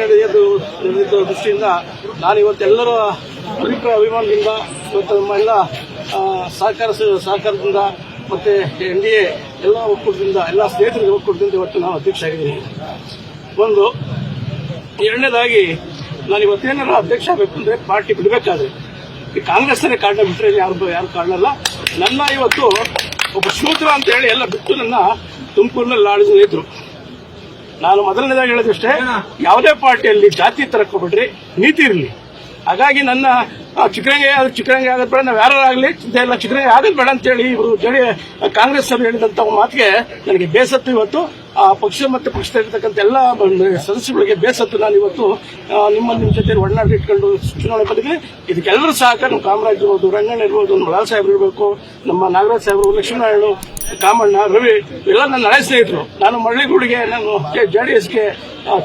ನಡೆಯೋದು ನಡೆದ ದೃಷ್ಟಿಯಿಂದ ನಾನು ಇವತ್ತೆಲ್ಲರ ಅಭಿಪ್ರಾಯ, ಅಭಿಮಾನದಿಂದ ಇವತ್ತು ನಮ್ಮ ಎಲ್ಲ ಸಹಕಾರ ಸಹಕಾರದಿಂದ ಮತ್ತೆ ಎನ್ ಡಿ ಎ ಎಲ್ಲ ಒಕ್ಕೂಟದಿಂದ, ಎಲ್ಲ ಸ್ನೇಹಿತರಿಗೆ ಒಕ್ಕೂಟದಿಂದ ಇವತ್ತು ನಾನು ಅಧ್ಯಕ್ಷ ಆಗಿದ್ದೀನಿ ಒಂದು, ಎರಡನೇದಾಗಿ ನಾನು ಇವತ್ತೇನಾರ ಅಧ್ಯಕ್ಷ ಆಗಬೇಕು ಅಂದ್ರೆ ಪಾರ್ಟಿ ಬಿಡಬೇಕಾದ್ರೆ. ಈ ಕಾಂಗ್ರೆಸ್ನೇ ಕಾರಣ ಬಿಟ್ಟರೆ ಯಾರು ಯಾರು ಕಾರಣ ಅಲ್ಲ ನನ್ನ ಇವತ್ತು ಒಬ್ಬ ಶೂದ್ರ ಅಂತ ಹೇಳಿ ಎಲ್ಲ ಬಿಟ್ಟು ನನ್ನ ತುಮಕೂರಿನಲ್ಲಿ ಆಡಿದ್ರು ನಾನು ಮೊದಲನೇದಾಗಿ ಹೇಳಿದಷ್ಟೇ, ಯಾವುದೇ ಪಾರ್ಟಿಯಲ್ಲಿ ಜಾತಿ ತರಕೋಬಿಡ್ರಿ ನೀತಿ ಇರಲಿ. ಹಾಗಾಗಿ ನನ್ನ ಚಿಕ್ಕರಂಗೆ ಆದ್ರೆ ಚಿಕ್ಕರಂಗೆ ಆಗದ್ ಬೇಡ, ನಾವು ಯಾರಾಗಲಿ ಚಿಂತೆ ಇಲ್ಲ, ಚಿಕ್ಕರಂಗೆ ಆಗದ್ ಬೇಡ ಅಂತೇಳಿ ಇವರು ಜಡಿ, ಕಾಂಗ್ರೆಸ್ ಅವರು ಹೇಳಿದಂತ ಮಾತಿಗೆ ನನಗೆ ಬೇಸತ್ತು ಇವತ್ತು. ಆ ಪಕ್ಷ ಮತ್ತು ಇರತಕ್ಕಂಥ ಎಲ್ಲ ಸದಸ್ಯಗಳಿಗೆ ಬೇಸತ್ತು. ನಾನು ಇವತ್ತು ನಿಮ್ಮ ನಿಮ್ಮ ಜೊತೆ ಒಡನಾಟ ಇಟ್ಕೊಂಡು ಚುನಾವಣೆ ಬಂದಿದ್ದೀನಿ ಇದಕ್ಕೆಲ್ಲರೂ ಸಹಕಾರ. ನಮ್ಮ ಕಾಮರಾಜ್ ಇರ್ಬೋದು, ರಂಗಣ್ಣ ಇರ್ಬೋದು, ನಮ್ಮ ಲಾಲ್ ಸಾಹೇಬ್ರು ಇರಬೇಕು, ನಮ್ಮ ನಾಗರಾಜ್ ಸಾಹೇಬರು, ಲಕ್ಷ್ಮೀನಾರಾಯಣ, ಕಾಮಣ್ಣ, ರವಿ ಎಲ್ಲ ನನ್ನ ಹಳೆ ಸ್ನೇಹಿತರು. ನಾನು ಮರಳಿಗೂಡಿಗೆ ನಾನು ಜೆ ಡಿ ಎಸ್ಗೆ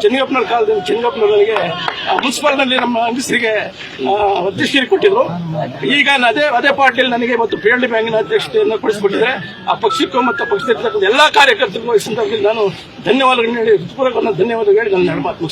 ಚೆನ್ನಿಗಪ್ಪನವ್ರ ಕಾಲದಲ್ಲಿ ಚೆನ್ನಿಗಪ್ಪನವರಿಗೆ ನನಗೆ ಮುನ್ಸಿಪಾಲ್ನಲ್ಲಿ ನಮ್ಮ ಅಂಗಸರಿಗೆ ಅಧ್ಯಕ್ಷರಿಗೆ ಕೊಟ್ಟಿದ್ರು. ಈಗ ನಾನು ಅದೇ ಅದೇ ಪಾರ್ಟಿಯಲ್ಲಿ ನನಗೆ ಮತ್ತು ಪಿ ಎಲ್ ಡಿ ಬ್ಯಾಂಕಿನ ಅಧ್ಯಕ್ಷತೆಯನ್ನು ಕೊಡಿಸಿಬಿಟ್ಟಿದ್ರೆ ಆ ಪಕ್ಷಕ್ಕೂ ಮತ್ತು ಪಕ್ಷದಲ್ಲಿರ್ತಕ್ಕಂಥ ಎಲ್ಲ ಕಾರ್ಯಕರ್ತರಿಗೂ ಈ ಸಂದರ್ಭದಲ್ಲಿ ನಾನು ಧನ್ಯವಾದಗಳನ್ನ ಹೇಳಿ ಹೃತ್ಪೂರ್ವಕ ಧನ್ಯವಾದಗಳು ಹೇಳಿ ನನ್ನ ಮಾತು